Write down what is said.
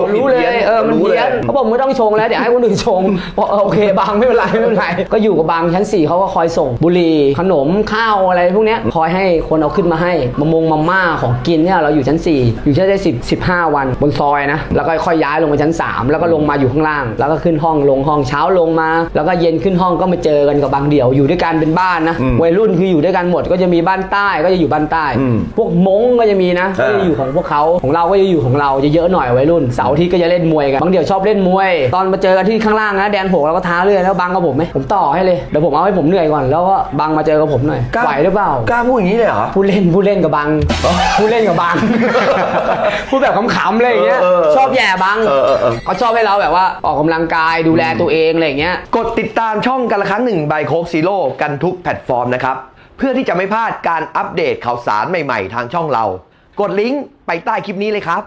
ผมรู้เลยเออมันรู้เพี้ยนเขาบอกไม่ต้องชงแล้วเดี๋ยวให้คนอื่นชงบอกเออโอเคบางไม่เป็นไรไม่เป็นไรก็อยู่กับบางชั้นสี่เขาก็คอยส่งบุหรี่ขนมข้าวอะไรพวกเนี้ยคอยให้คนเอาขึ้นมาให้มะมงมาม่าของกินเนี่ยเราอยู่ชั้น 4 อยู่ชั้นได้สิบสิบห้าวันบนซอยนะแล้วก็ค่อยย้ายลงมาชั้น 3 แล้วก็ลงมาอยู่ข้างล่าง แล้วก็ขึ้นห้องลงห้องเช้าลงมา แล้วก็เย็นขึ้นห้องก็มาเจอกันกับบางเดี่ยวอยู่ด้วยกันเป็นบ้านนะอืมวัยรุ่นคืออยู่ด้วยกันหมดก็จะมีบ้านใต้ก็จะอยู่บ้านใต้อืมพวกมงก็จะมีนะก็จะอยู่ของพวกเขาของเราก็จะอยู่ของเราจะเยอะหน่อยวัยรุ่นเสาร์อาทิตย์ก็จะเล่นมวยกันบางเดี่ยวชอบเล่นมวย ตอนมาเจอกันที่ข้างล่างนะแดนโผเราก็ท้าเรื่อยแล้วบังกับผมไหมผมต่อให้เลยเดี๋ยวผมเอาให้ผมเหนื่อยก่อนแล้วก็บังมาเจอกับผมหน่อยกล้าไหวหรือเปล่ากล้าพูดอย่างนี้เลยเหรอผู้เล่นผู้เล่นกับบังผู้เล่นกับบังพูดแบบขำๆเลยอย่างเงี้ยเออเออชอบแย่บังเออเออเออเขาชอบให้เราแบบว่าออกกำลังกายดูแลตัวเองอะไรอย่างเงี้ยกดติดตามช่องกันละครั้งหนึ่งใบโคกซีโร่กันทุกแพลตฟอร์มนะครับเพื่อที่จะไม่พลาดการอัปเดตข่าวสารใหม่ ๆ ทางช่องเรา กดลิงก์ไปใต้คลิปนี้เลยครับ